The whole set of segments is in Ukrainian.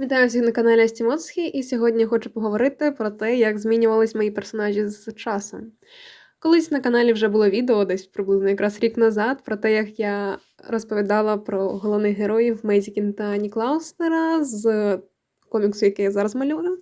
Вітаю всіх на каналі Астімоцхі, і сьогодні хочу поговорити про те, як змінювались мої персонажі з часом. Колись на каналі вже було відео, десь приблизно якраз рік назад, про те, як я розповідала про головних героїв Мейзікін та Ніклаустера з коміксу, який я зараз малюю.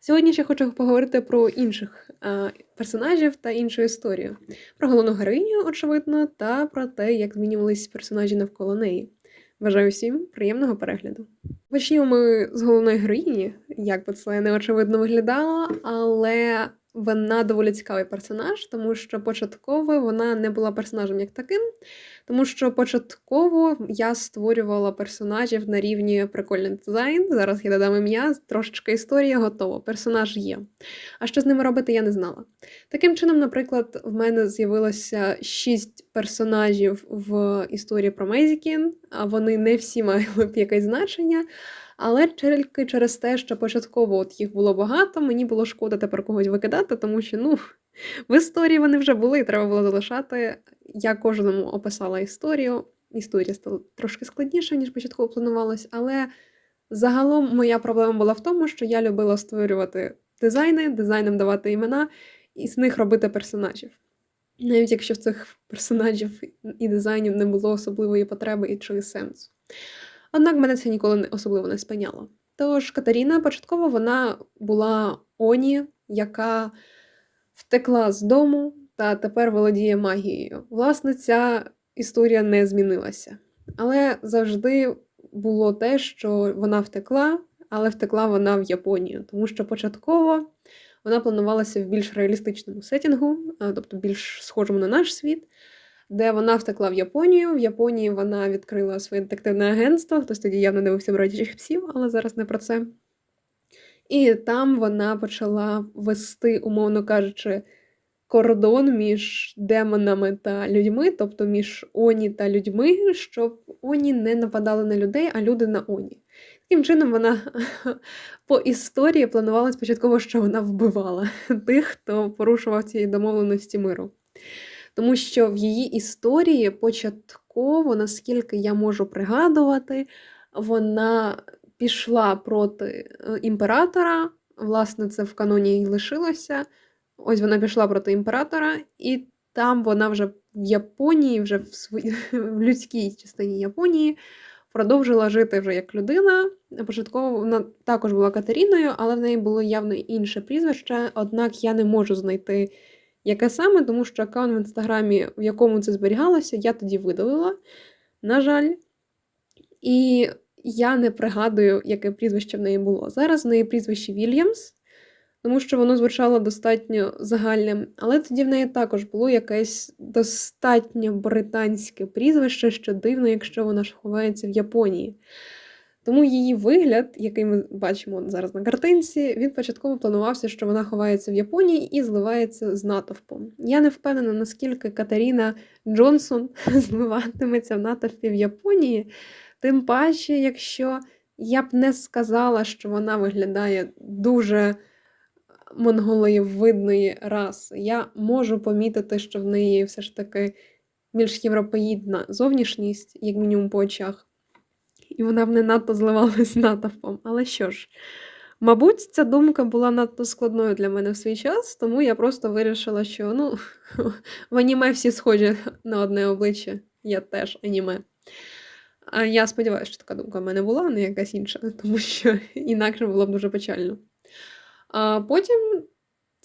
Сьогодні ще хочу поговорити про інших е, персонажів та іншу історію. Про головну героїню, очевидно, та про те, як змінювались персонажі навколо неї. Бажаю всім приємного перегляду. Почнімо ми з головної героїні, як би це не очевидно виглядало, але вона доволі цікавий персонаж, тому що початково вона не була персонажем як таким, тому що початково я створювала персонажів на рівні прикольний дизайн. Зараз я додам ім'я, трошечки історія готова. Персонаж є. А що з ними робити, я не знала. Таким чином, наприклад, в мене з'явилося шість персонажів в історії про Мейзікін, а вони не всі мали б якесь значення. Але тільки через те, що початково от їх було багато, мені було шкода тепер когось викидати, тому що ну, в історії вони вже були, і треба було залишати. Я кожному описала історію. Історія стала трошки складніша, ніж початково планувалось, але загалом моя проблема була в тому, що я любила створювати дизайни, дизайнам давати імена і з них робити персонажів. Навіть якщо в цих персонажів і дизайнів не було особливої потреби і чи сенсу. Однак мене це ніколи особливо не спиняло. Тож Катаріна початково вона була Оні, яка втекла з дому та тепер володіє магією. Власне, ця історія не змінилася. Але завжди було те, що вона втекла, але втекла вона в Японію, тому що початково вона планувалася в більш реалістичному сетінгу, тобто більш схожому на наш світ де вона втекла в Японію. В Японії вона відкрила своє детективне агентство. Хтось тоді явно дивився бродячих псів, але зараз не про це. І там вона почала вести, умовно кажучи, кордон між демонами та людьми, тобто між Оні та людьми, щоб Оні не нападали на людей, а люди на Оні. Таким чином, вона по історії планувала спочатку, що вона вбивала тих, хто порушував ці домовленості миру. Тому що в її історії початково, наскільки я можу пригадувати, вона пішла проти е, імператора. Власне, це в каноні й лишилося. Ось вона пішла проти імператора, і там вона вже в Японії, вже в, свої, в людській частині Японії, продовжила жити вже як людина. Початково вона також була Катеріною, але в неї було явно інше прізвище, однак я не можу знайти. Яке саме, тому що аккаунт в інстаграмі, в якому це зберігалося, я тоді видалила, на жаль. І я не пригадую, яке прізвище в неї було. Зараз в неї прізвище Вільямс, тому що воно звучало достатньо загальним. Але тоді в неї також було якесь достатньо британське прізвище, що дивно, якщо вона ж ховається в Японії. Тому її вигляд, який ми бачимо зараз на картинці, він початково планувався, що вона ховається в Японії і зливається з натовпом. Я не впевнена, наскільки Катаріна Джонсон зливатиметься в натовпі в Японії, тим паче, якщо я б не сказала, що вона виглядає дуже монголоєвидної раси. Я можу помітити, що в неї все ж таки більш європеїдна зовнішність, як мінімум по очах і вона б не надто зливалась натовпом. Але що ж, мабуть, ця думка була надто складною для мене в свій час, тому я просто вирішила, що ну, в аніме всі схожі на одне обличчя, я теж аніме. А я сподіваюся, що така думка в мене була, а не якась інша, тому що інакше було б дуже печально. А потім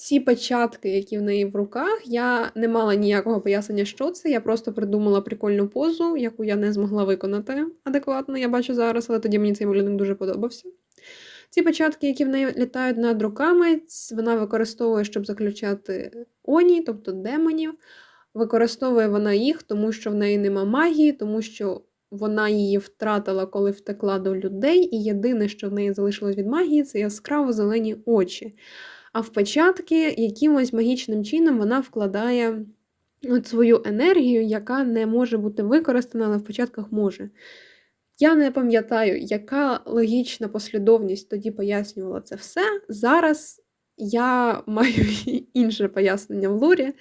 ці печатки, які в неї в руках, я не мала ніякого пояснення, що це. Я просто придумала прикольну позу, яку я не змогла виконати адекватно, я бачу зараз, але тоді мені цей малюнок дуже подобався. Ці печатки, які в неї літають над руками, вона використовує, щоб заключати оні, тобто демонів. Використовує вона їх, тому що в неї нема магії, тому що вона її втратила, коли втекла до людей, і єдине, що в неї залишилось від магії, це яскраво зелені очі. А в печатки якимось магічним чином вона вкладає от свою енергію, яка не може бути використана, але в початках може. Я не пам'ятаю, яка логічна послідовність тоді пояснювала це все. Зараз я маю інше пояснення в лорі,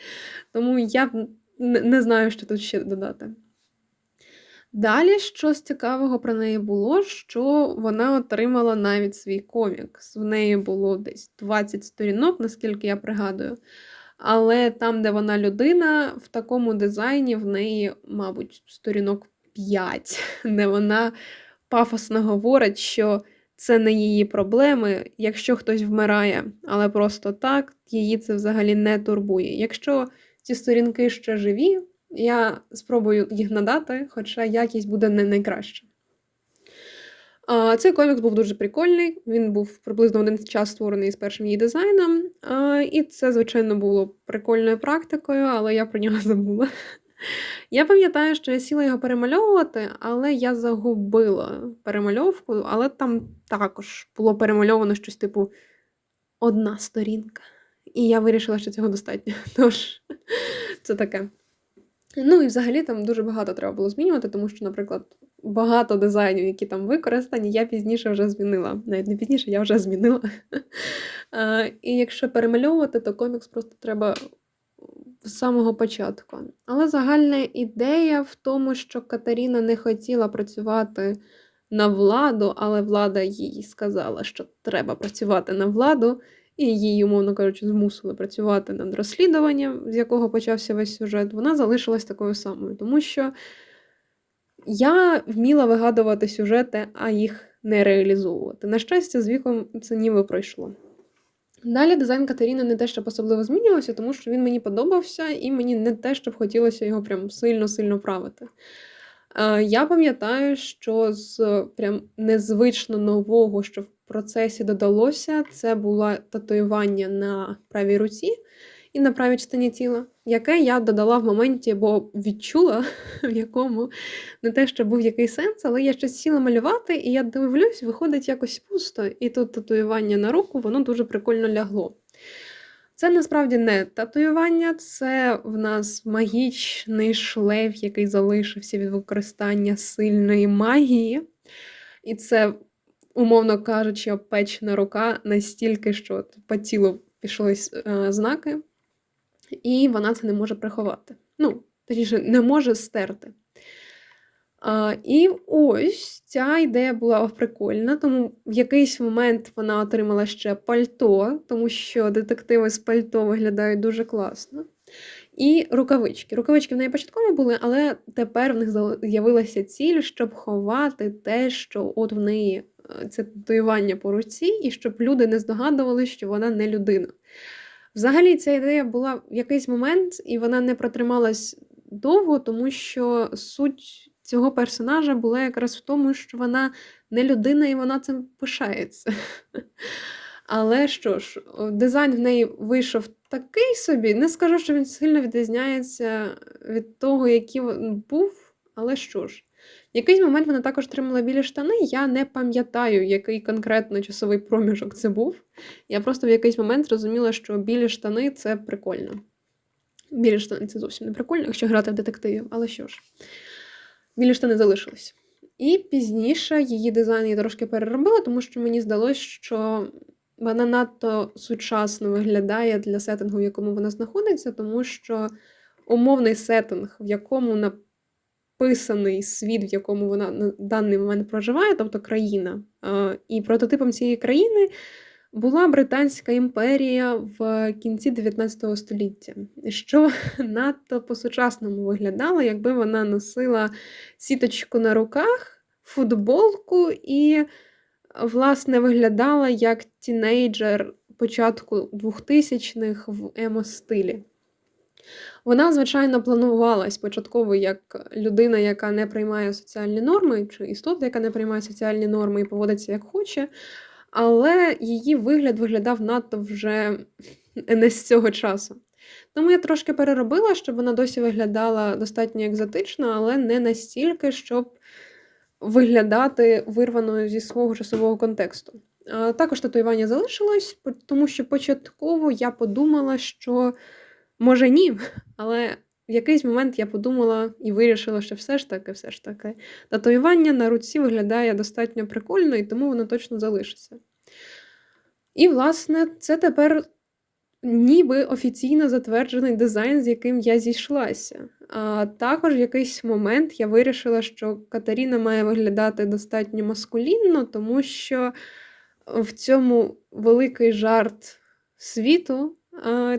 тому я не знаю, що тут ще додати. Далі, що з цікавого про неї було, що вона отримала навіть свій комікс. В неї було десь 20 сторінок, наскільки я пригадую. Але там, де вона людина, в такому дизайні в неї, мабуть, сторінок 5, де вона пафосно говорить, що це не її проблеми, якщо хтось вмирає, але просто так, її це взагалі не турбує. Якщо ці сторінки ще живі, я спробую їх надати, хоча якість буде не найкраща. Цей комікс був дуже прикольний. Він був приблизно один час створений з першим її дизайном. І це, звичайно, було прикольною практикою, але я про нього забула. Я пам'ятаю, що я сіла його перемальовувати, але я загубила перемальовку, але там також було перемальовано щось типу одна сторінка. І я вирішила, що цього достатньо. Тож, це таке. Ну і взагалі там дуже багато треба було змінювати, тому що, наприклад, багато дизайнів, які там використані, я пізніше вже змінила. Навіть не пізніше, я вже змінила. І якщо перемальовувати, то комікс просто треба з самого початку. Але загальна ідея в тому, що Катерина не хотіла працювати на владу, але влада їй сказала, що треба працювати на владу, і її, умовно кажучи, змусили працювати над розслідуванням, з якого почався весь сюжет. Вона залишилась такою самою, тому що я вміла вигадувати сюжети, а їх не реалізовувати. На щастя, з віком це ніби пройшло. Далі дизайн Катеріни не те, щоб особливо змінювався, тому що він мені подобався, і мені не те, щоб хотілося його прям сильно-сильно правити. Е, я пам'ятаю, що з прям незвично нового, що в процесі додалося, це було татуювання на правій руці і на правій частині тіла, яке я додала в моменті, бо відчула, в якому не те, що був який сенс, але я щось сіла малювати, і я дивлюсь, виходить якось пусто, і тут татуювання на руку, воно дуже прикольно лягло. Це насправді не татуювання, це в нас магічний шлейф, який залишився від використання сильної магії. І це, умовно кажучи, опечена рука настільки, що по тілу пішли е, знаки і вона це не може приховати. Ну, точніше, не може стерти. А, І ось ця ідея була прикольна, тому в якийсь момент вона отримала ще пальто, тому що детективи з пальто виглядають дуже класно. І рукавички. Рукавички в неї початково були, але тепер в них з'явилася ціль, щоб ховати те, що от в неї е, це татуювання по руці, і щоб люди не здогадувалися, що вона не людина. Взагалі, ця ідея була в якийсь момент, і вона не протрималась довго, тому що суть цього персонажа була якраз в тому, що вона не людина і вона цим пишається. Але що ж, дизайн в неї вийшов такий собі. Не скажу, що він сильно відрізняється від того, який він був, але що ж. В якийсь момент вона також отримала білі штани. Я не пам'ятаю, який конкретно часовий проміжок це був. Я просто в якийсь момент зрозуміла, що білі штани це прикольно. Білі штани це зовсім не прикольно, якщо грати в детективів, але що ж, білі штани залишились. І пізніше її дизайн я трошки переробила, тому що мені здалося, що вона надто сучасно виглядає для сеттингу, в якому вона знаходиться, тому що умовний сеттинг, в якому на описаний світ, в якому вона на даний момент проживає, тобто країна. І прототипом цієї країни була Британська імперія в кінці 19 століття, що надто по-сучасному виглядало, якби вона носила сіточку на руках, футболку і, власне, виглядала як тінейджер початку 2000-х в емо-стилі. Вона, звичайно, планувалась спочатку як людина, яка не приймає соціальні норми, чи істота, яка не приймає соціальні норми і поводиться як хоче, але її вигляд виглядав надто вже не з цього часу. Тому я трошки переробила, щоб вона досі виглядала достатньо екзотично, але не настільки, щоб виглядати вирваною зі свого часового контексту. Також татуювання залишилось, тому що початково я подумала, що Може, ні, але в якийсь момент я подумала і вирішила, що все ж таки, все ж таки, татуювання на руці виглядає достатньо прикольно, і тому воно точно залишиться. І, власне, це тепер ніби офіційно затверджений дизайн, з яким я зійшлася. А також в якийсь момент я вирішила, що Катаріна має виглядати достатньо маскулінно, тому що в цьому великий жарт світу,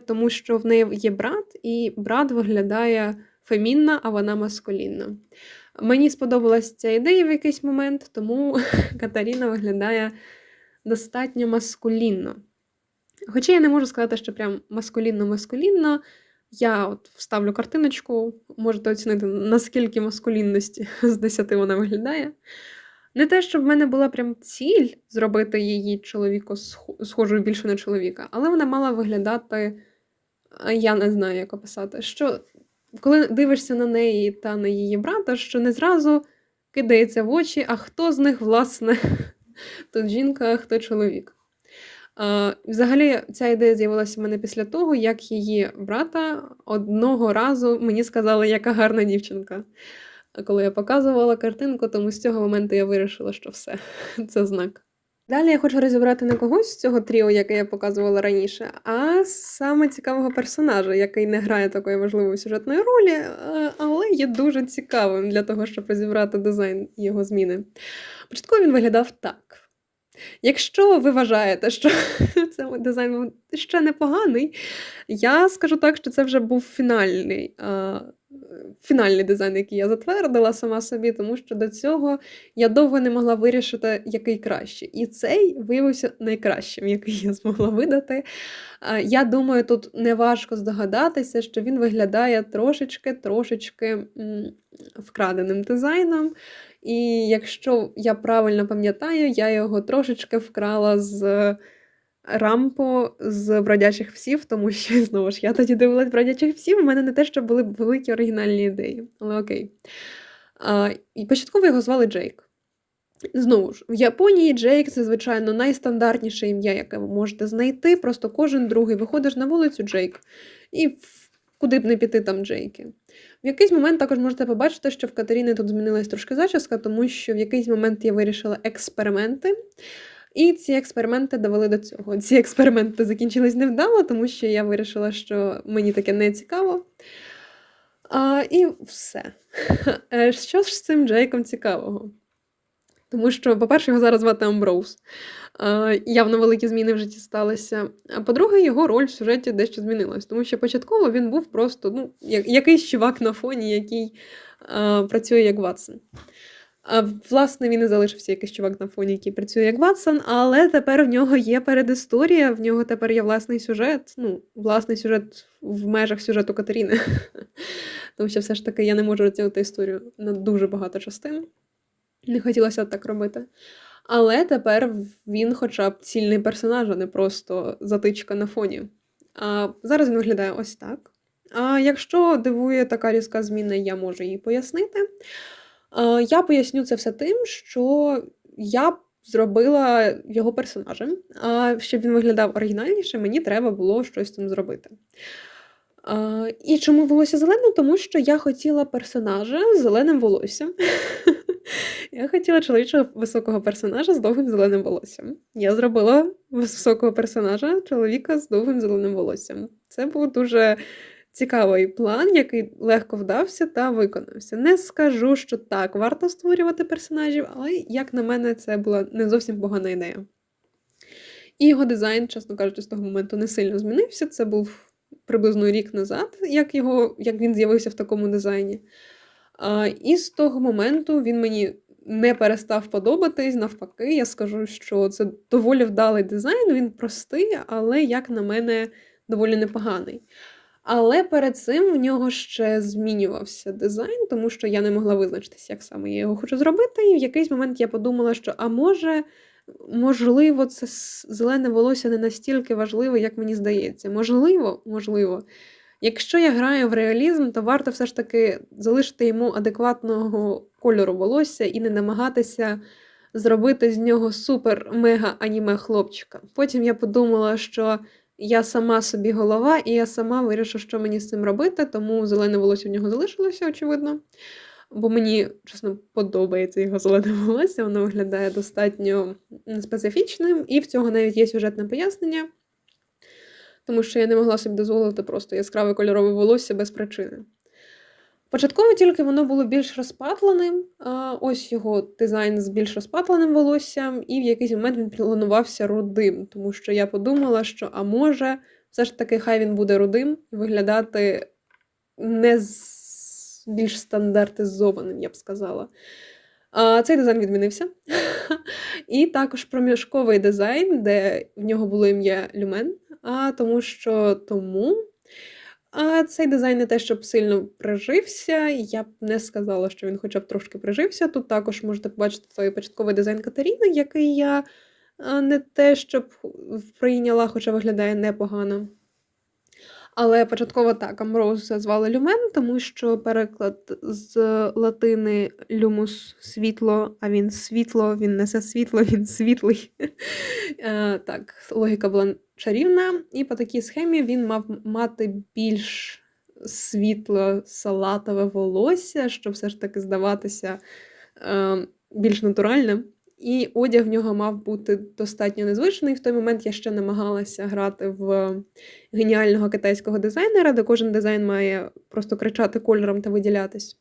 тому що в неї є брат, і брат виглядає фемінно, а вона маскулінна. Мені сподобалась ця ідея в якийсь момент, тому Катаріна виглядає достатньо маскулінно. Хоча я не можу сказати, що прям маскулінно-маскулінно. Я от вставлю картиночку, можете оцінити, наскільки маскулінності з 10 вона виглядає. Не те, щоб в мене була прям ціль зробити її чоловіку схо- схожою більше на чоловіка, але вона мала виглядати, я не знаю, як описати, що коли дивишся на неї та на її брата, що не зразу кидається в очі, а хто з них, власне, тут жінка, а хто чоловік. Взагалі, ця ідея з'явилася в мене після того, як її брата одного разу мені сказали, яка гарна дівчинка. Коли я показувала картинку, тому з цього моменту я вирішила, що все, це знак. Далі я хочу розібрати не когось з цього тріо, яке я показувала раніше, а саме цікавого персонажа, який не грає такої важливої сюжетної ролі, е, але є дуже цікавим для того, щоб розібрати дизайн його зміни. Початково він виглядав так. Якщо ви вважаєте, що цей дизайн ще непоганий, я скажу так, що це вже був фінальний, а, фінальний дизайн, який я затвердила сама собі, тому що до цього я довго не могла вирішити, який краще. І цей виявився найкращим, який я змогла видати. Я думаю, тут не важко здогадатися, що він виглядає трошечки-трошечки вкраденим дизайном. І якщо я правильно пам'ятаю, я його трошечки вкрала з рампу з бродячих псів, тому що знову ж я тоді дивилась бродячих псів. У мене не те, що були великі оригінальні ідеї, але окей. А, І початково його звали Джейк. Знову ж, в Японії Джейк це, звичайно, найстандартніше ім'я, яке ви можете знайти. Просто кожен другий виходиш на вулицю Джейк. І куди б не піти там Джейки. В якийсь момент також можете побачити, що в Катеріни тут змінилась трошки зачіска, тому що в якийсь момент я вирішила експерименти. І ці експерименти довели до цього. Ці експерименти закінчились невдало, тому що я вирішила, що мені таке не цікаво. А, і все. Е, Що ж з цим Джейком цікавого? Тому що, по-перше, його зараз звати Амброуз. Явно великі зміни в житті сталися. А по-друге, його роль в сюжеті дещо змінилась. Тому що початково він був просто ну, якийсь чувак на фоні, який е, працює як Ватсон. А, власне, він і залишився якийсь чувак на фоні, який працює як Ватсон, але тепер в нього є передісторія, в нього тепер є власний сюжет. Ну, власний сюжет в межах сюжету Катеріни. Тому що все ж таки я не можу розділити історію на дуже багато частин. Не хотілося так робити. Але тепер він хоча б цільний персонаж, а не просто затичка на фоні. А зараз він виглядає ось так. А якщо дивує така різка зміна, я можу її пояснити. А, Я поясню це все тим, що я зробила його персонажем. А щоб він виглядав оригінальніше, мені треба було щось цим зробити. А, і чому волосся зелене? Тому що я хотіла персонажа з зеленим волоссям. Я хотіла чоловічого високого персонажа з довгим зеленим волоссям. Я зробила високого персонажа чоловіка з довгим зеленим волоссям. Це був дуже цікавий план, який легко вдався та виконався. Не скажу, що так варто створювати персонажів, але, як на мене, це була не зовсім погана ідея. І його дизайн, чесно кажучи, з того моменту не сильно змінився. Це був приблизно рік назад, як, його, як він з'явився в такому дизайні. А, і з того моменту він мені не перестав подобатись. Навпаки, я скажу, що це доволі вдалий дизайн, він простий, але, як на мене, доволі непоганий. Але перед цим в нього ще змінювався дизайн, тому що я не могла визначитися, як саме я його хочу зробити. І в якийсь момент я подумала, що а може, можливо, це зелене волосся не настільки важливе, як мені здається. Можливо, можливо. Якщо я граю в реалізм, то варто все ж таки залишити йому адекватного кольору волосся і не намагатися зробити з нього супер-мега-аніме хлопчика. Потім я подумала, що я сама собі голова, і я сама вирішу, що мені з цим робити, тому зелене волосся в нього залишилося, очевидно. Бо мені, чесно, подобається його зелене волосся, воно виглядає достатньо специфічним, і в цього навіть є сюжетне пояснення. тому що я не могла собі дозволити просто яскраве кольорове волосся без причини. Початково тільки воно було більш розпатленим, ось його дизайн з більш розпатленим волоссям, і в якийсь момент він планувався рудим, тому що я подумала, що а може, все ж таки, хай він буде рудим і виглядати не з- більш стандартизованим, я б сказала. А, цей дизайн відмінився. І також проміжковий дизайн, де в нього було ім'я Люмен, а тому що тому. А цей дизайн не те, щоб сильно прижився. Я б не сказала, що він хоча б трошки прижився. Тут також можете побачити той початковий дизайн Катеріни, який я не те, щоб прийняла, хоча виглядає непогано. Але початково так, Амроуз звали Люмен, тому що переклад з латини люмус світло, а він світло, він несе світло, він світлий. Е, Так, логіка була чарівна, і по такій схемі він мав мати більш світло салатове волосся, щоб все ж таки здаватися е, більш натуральним. І одяг в нього мав бути достатньо незвичний. В той момент я ще намагалася грати в геніального китайського дизайнера, де кожен дизайн має просто кричати кольором та виділятись.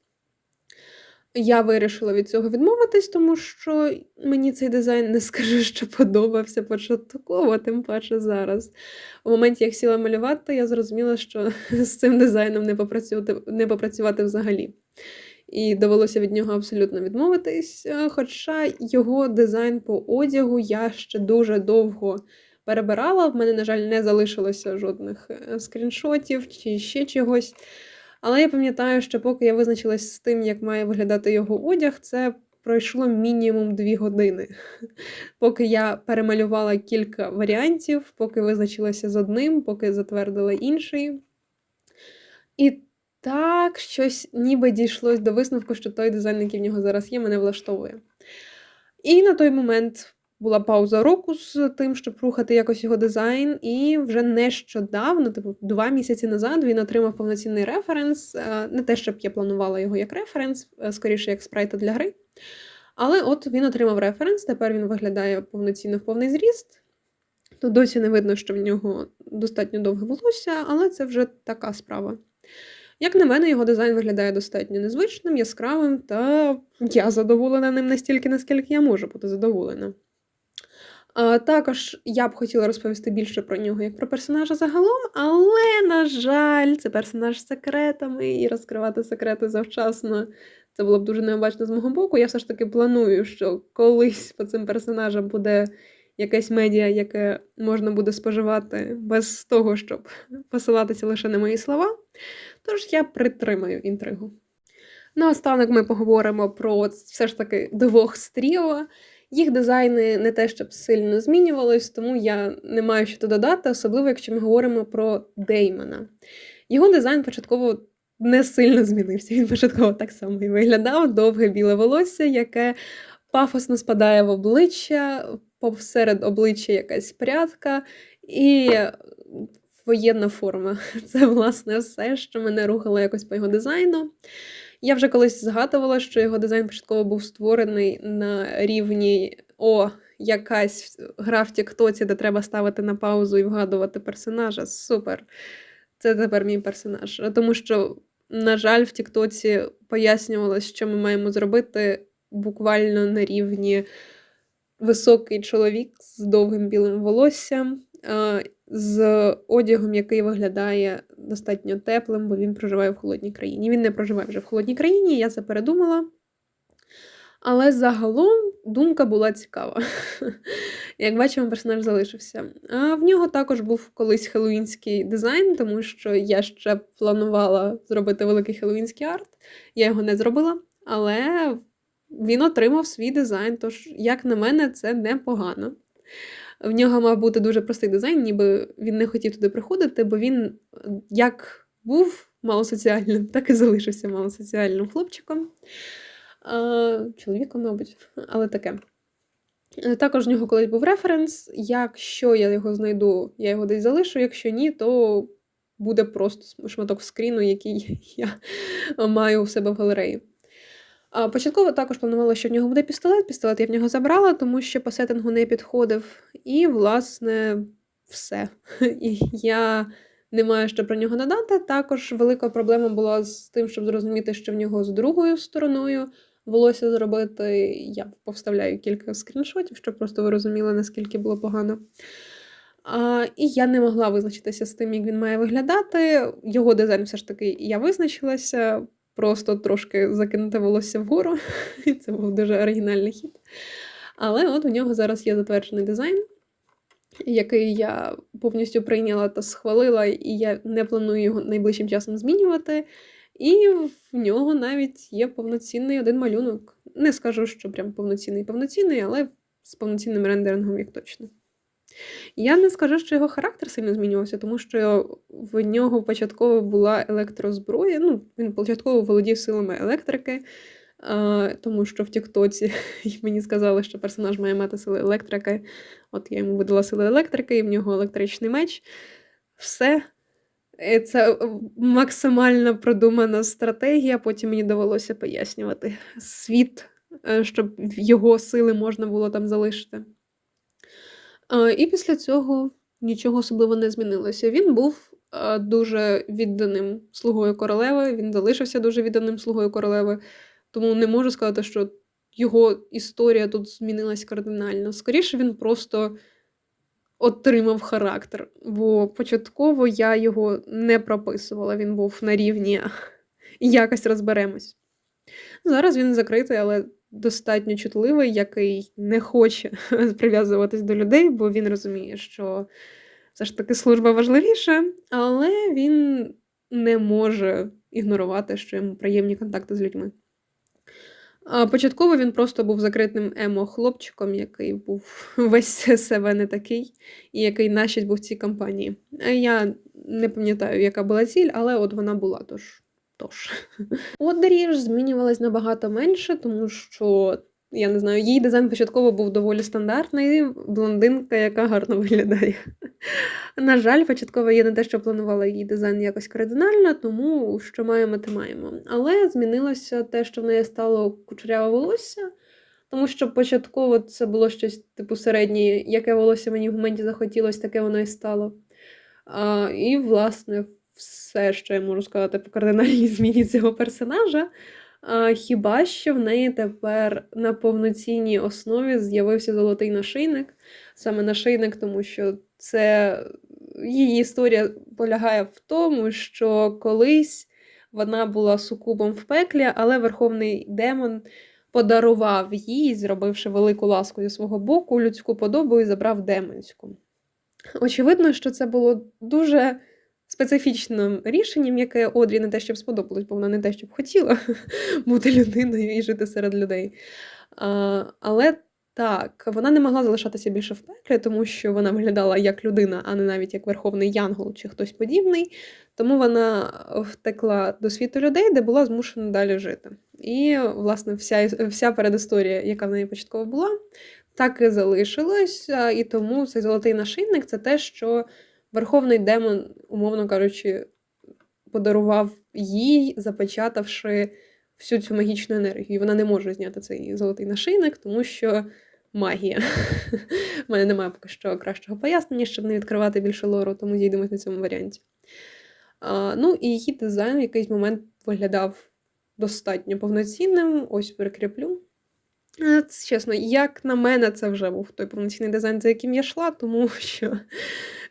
Я вирішила від цього відмовитись, тому що мені цей дизайн не скажу, що подобався початково, тим паче зараз. У моменті, як сіла малювати, я зрозуміла, що з цим дизайном не попрацювати, не попрацювати взагалі. І довелося від нього абсолютно відмовитись. Е, Хоча його дизайн по одягу я ще дуже довго перебирала. В мене, на жаль, не залишилося жодних е, скріншотів чи ще чогось. Але я пам'ятаю, що поки я визначилась з тим, як має виглядати його одяг, це пройшло мінімум дві години. Поки я перемалювала кілька варіантів, поки визначилася з одним, поки затвердила інший. І так, щось ніби дійшлось до висновку, що той дизайн, який в нього зараз є, мене влаштовує. І на той момент була пауза року з тим, щоб рухати якось його дизайн, і вже нещодавно, типу, два місяці назад, він отримав повноцінний референс. Е, Не те, щоб я планувала його як референс, е, скоріше як спрайта для гри. Але от він отримав референс, тепер він виглядає повноцінно в повний зріст. Тут досі не видно, що в нього достатньо довге волосся, але це вже така справа. Як на мене, його дизайн виглядає достатньо незвичним, яскравим, та я задоволена ним настільки, наскільки я можу бути задоволена. А, також я б хотіла розповісти більше про нього як про персонажа загалом, але, на жаль, це персонаж з секретами, і розкривати секрети завчасно це було б дуже необачно з мого боку. Я все ж таки планую, що колись по цим персонажам буде якесь медіа, яке можна буде споживати без того, щоб посилатися лише на мої слова. Тож я притримаю інтригу. Наостанок ми поговоримо про все ж таки двох з тріо. Їх дизайни не те, щоб сильно змінювались, тому я не маю що додати, особливо якщо ми говоримо про Деймона. Його дизайн початково не сильно змінився. Він початково так само і виглядав: довге біле волосся, яке пафосно спадає в обличчя, посеред обличчя якась прядка і воєнна форма. Це, власне, все, що мене рухало якось по його дизайну. Я вже колись згадувала, що його дизайн початково був створений на рівні О, якась гра в Тіктоці, де треба ставити на паузу і вгадувати персонажа. Супер! Це тепер мій персонаж. Тому що, на жаль, в Тіктоці пояснювалось, що ми маємо зробити буквально на рівні високий чоловік з довгим білим волоссям, з одягом, який виглядає достатньо теплим, бо він проживає в холодній країні. Він не проживає вже в холодній країні, я це передумала. Але загалом думка була цікава. Як бачимо, персонаж залишився. А в нього також був колись хеллоуінський дизайн, тому що я ще планувала зробити великий хеллоуінський арт. Я його не зробила, але він отримав свій дизайн. Тож, як на мене, це непогано. В нього мав бути дуже простий дизайн, ніби він не хотів туди приходити, бо він як був малосоціальним, так і залишився малосоціальним хлопчиком. Чоловіком, мабуть, але таке. Е, Також в нього колись був референс. Якщо я його знайду, я його десь залишу. Якщо ні, то буде просто шматок скріну, який я маю у себе в галереї. Початково також планувала, що в нього буде пістолет. Пістолет я в нього забрала, тому що по сеттингу не підходив. І, власне, все. І я не маю що про нього додати. Також велика проблема була з тим, щоб зрозуміти, що в нього з другою стороною волосся зробити. Я повставляю кілька скріншотів, щоб просто ви розуміли, наскільки було погано. А, і я не могла визначитися з тим, як він має виглядати. Його дизайн все ж таки я визначилася, просто трошки закинути волосся вгору. І Це був дуже оригінальний хід. Але от у нього зараз є затверджений дизайн, який я повністю прийняла та схвалила, і я не планую його найближчим часом змінювати. І в нього навіть є повноцінний один малюнок. Не скажу, що прям повноцінний повноцінний, але з повноцінним рендерингом, як точно. Я не скажу, що його характер сильно змінювався, тому що в нього початково була електрозброя. Ну, він початково володів силами електрики, тому що в Тіктоці мені сказали, що персонаж має мати сили електрики. От я йому видала сили електрики, і в нього електричний меч. Все. Це максимально продумана стратегія. Потім мені довелося пояснювати світ, е, щоб його сили можна було там залишити. І після цього нічого особливо не змінилося. Він був дуже відданим слугою королеви, він залишився дуже відданим слугою королеви, тому не можу сказати, що його історія тут змінилась кардинально. Скоріше, він просто отримав характер, бо початково я його не прописувала, він був на рівні якось розберемось. Зараз він закритий, але достатньо чутливий, який не хоче прив'язуватись до людей, бо він розуміє, що все ж таки служба важливіша, але він не може ігнорувати, що йому приємні контакти з людьми. Початково він просто був закритим емо-хлопчиком, який був весь себе не такий, і який нашість був в цій кампанії. Я не пам'ятаю, яка була ціль, але от вона була тож. Тож. Одері змінювалась набагато менше, тому що, я не знаю, її дизайн початково був доволі стандартний, блондинка, яка гарно виглядає. На жаль, початково я не те, що планувала її дизайн якось кардинально, тому що маємо, те маємо. Але змінилося те, що в неї стало кучеряве волосся, тому що початково це було щось типу середнє, яке волосся мені в моменті захотілося, таке воно і стало. А, І, власне, все, що я можу сказати по кардинальній зміні цього персонажа. Хіба що в неї тепер на повноцінній основі з'явився золотий нашийник, саме нашийник, тому що це її історія полягає в тому, що колись вона була сукубом в пеклі, але верховний демон подарував їй, зробивши велику ласку зі свого боку, людську подобу і забрав демонську. Очевидно, що це було дуже специфічним рішенням, яке Одрі не те, щоб сподобалось, бо вона не те, щоб хотіла бути людиною і жити серед людей. А, Але так, вона не могла залишатися більше в пеклі, тому що вона виглядала як людина, а не навіть як верховний янгол чи хтось подібний. Тому вона втекла до світу людей, де була змушена далі жити. І, власне, вся вся передісторія, яка в неї початково була, так і залишилась. І тому цей золотий нашийник це те, що Верховний демон, умовно кажучи, подарував їй, запечатавши всю цю магічну енергію. Вона не може зняти цей золотий нашийник, тому що магія. У мене немає поки що кращого пояснення, щоб не відкривати більше лору, тому зійдемось на цьому варіанті. А, Ну, і її дизайн в якийсь момент виглядав достатньо повноцінним. Ось перекріплю. Е, чесно, як на мене, це вже був той повноцінний дизайн, за яким я йшла, тому що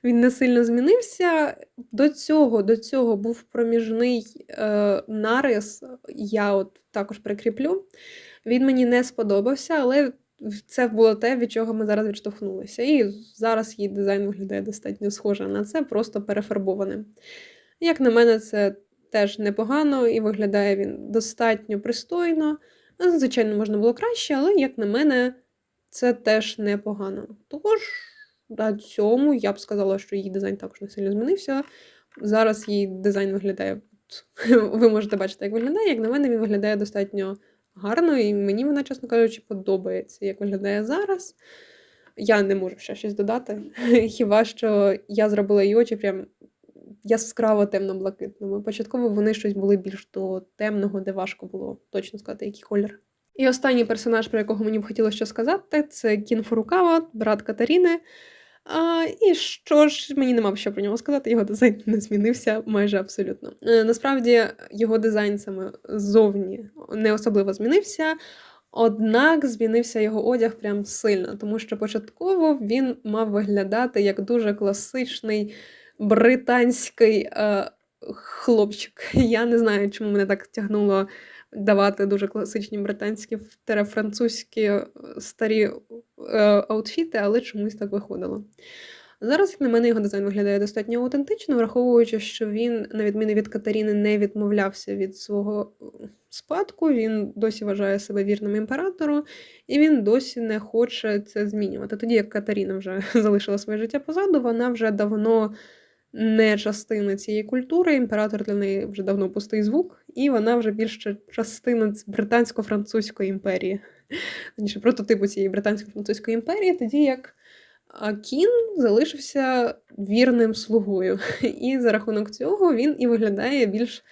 він не сильно змінився. До цього до цього був проміжний е, нарис, я от також прикріплю. Він мені не сподобався, але це було те, від чого ми зараз відштовхнулися. І зараз її дизайн виглядає достатньо схоже на це, просто перефарбованим. Як на мене, це теж непогано і виглядає він достатньо пристойно. Звичайно, можна було краще, але, як на мене, це теж непогано. Тож, на цьому я б сказала, що її дизайн також не сильно змінився. Зараз її дизайн виглядає. Ви можете бачити, як виглядає. Як на мене, він виглядає достатньо гарно, і мені вона, чесно кажучи, подобається, як виглядає зараз. Я не можу ще щось додати. Хіба що я зробила її очі прям яскраво темно-блакитними. Початково вони щось були більш до темного, де важко було точно сказати, який колір. І останній персонаж, про якого мені б хотілося сказати, це Кін Фурукава, брат Катаріни. А, і що ж, мені нема що про нього сказати, його дизайн не змінився майже абсолютно. Е, насправді, його дизайн саме ззовні не особливо змінився. Однак змінився його одяг прям сильно, тому що початково він мав виглядати як дуже класичний британський е, хлопчик. Я не знаю, чому мене так тягнуло давати дуже класичні британські тере французькі е, старі е, аутфіти, але чомусь так виходило. Зараз, як на мене, його дизайн виглядає достатньо аутентично, враховуючи, що він, на відміну від Катаріни, не відмовлявся від свого е, спадку, він досі вважає себе вірним імператору, і він досі не хоче це змінювати. Тоді як Катаріна вже залишила своє життя позаду, вона вже давно не частина цієї культури. Імператор для неї вже давно пустий звук, і вона вже більше частина британсько-французької імперії. Точніше, прототипу цієї британсько-французької імперії, тоді як Кін залишився вірним слугою. І за рахунок цього він і виглядає більш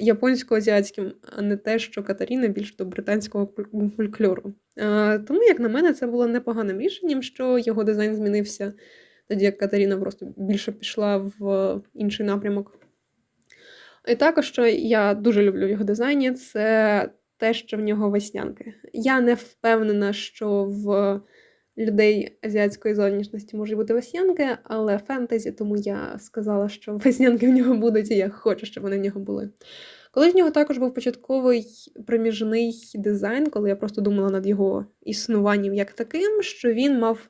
японсько-азіатським, а не те, що Катаріна більш до британського фольклору. Тому, як на мене, це було непоганим рішенням, що його дизайн змінився тоді як Катерина просто більше пішла в інший напрямок. І також, що я дуже люблю в його дизайні, це те, що в нього веснянки. Я не впевнена, що в людей азіатської зовнішності можуть бути веснянки, але фентезі, тому я сказала, що веснянки в нього будуть, і я хочу, щоб вони в нього були. Колись в нього також був початковий проміжний дизайн, коли я просто думала над його існуванням як таким, що він мав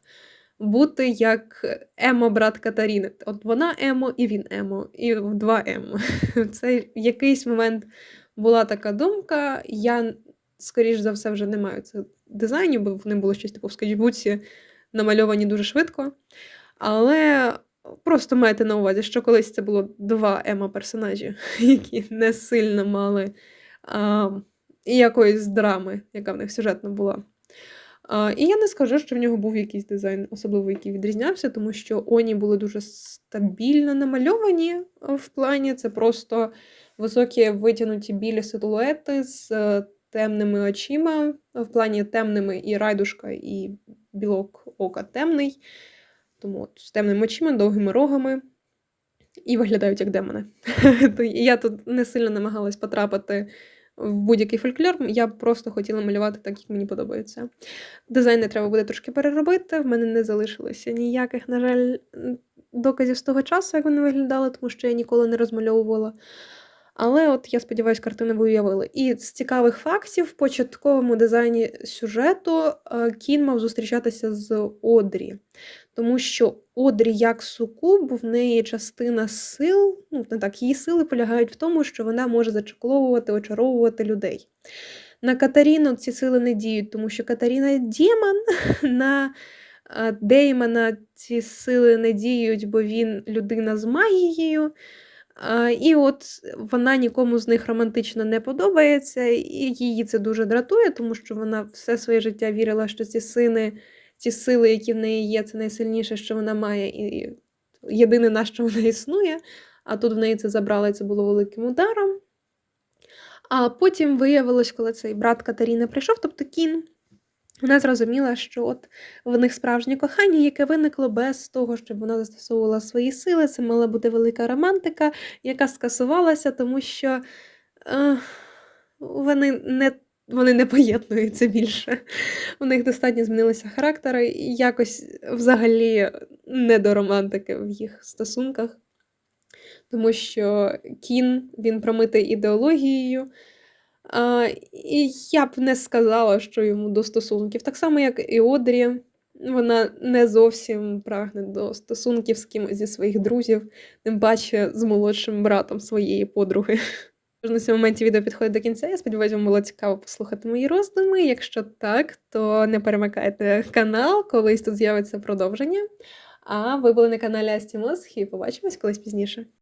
бути як Емо, брат Катаріни. От вона Емо і він Емо, і два Емо. Це в якийсь момент була така думка. Я, скоріш за все, вже не маю цих дизайнів, бо вони були щось типу в скетчбуці намальовані дуже швидко. Але просто майте на увазі, що колись це було два Емо персонажі, які не сильно мали а, якоїсь драми, яка в них сюжетно була. І я не скажу, що в нього був якийсь дизайн, особливо який відрізнявся, тому що Оні були дуже стабільно намальовані в плані. Це просто високі витягнуті білі силуети з е, темними очима, в плані темними і райдушка, і білок ока темний. Тому от, з темними очима, довгими рогами. І виглядають як демони. Я тут не сильно намагалась потрапити в будь-який фольклор. Я просто хотіла малювати так, як мені подобається. Дизайн не треба буде трошки переробити. В мене не залишилося ніяких, на жаль, доказів з того часу, як вони виглядали, тому що я ніколи не розмальовувала. Але от я сподіваюся, картини ви уявили. І з цікавих фактів в початковому дизайні сюжету е, Кін мав зустрічатися з Одрі, тому що Одрі як сукуб, в неї частина сил, ну не так, її сили полягають в тому, що вона може зачакловувати, очаровувати людей. На Катаріну ці сили не діють, тому що Катаріна демон, на е, Деймона ці сили не діють, бо він людина з магією. І от вона нікому з них романтично не подобається, і її це дуже дратує, тому що вона все своє життя вірила, що ці сини, ці сили, які в неї є, це найсильніше, що вона має, і єдине на що вона існує. А тут в неї це забрали, це було великим ударом. А потім виявилось, коли цей брат Катаріни прийшов, тобто Кін. Вона зрозуміла, що от в них справжнє кохання, яке виникло без того, щоб вона застосовувала свої сили. Це мала бути велика романтика, яка скасувалася, тому що е, вони не вони не поєднуються більше. У них достатньо змінилися характери, і якось взагалі не до романтики в їх стосунках. Тому що Кін він промитий ідеологією. А, І я б не сказала, що йому до стосунків. Так само, як і Одрі, вона не зовсім прагне до стосунків з кимось зі своїх друзів, тим паче з молодшим братом своєї подруги. Тож На цьому моменті відео підходить до кінця. Я сподіваюся, вам було цікаво послухати мої роздуми. Якщо так, то не перемикайте канал, колись тут з'явиться продовження. А ви були на каналі Астімос і побачимось колись пізніше.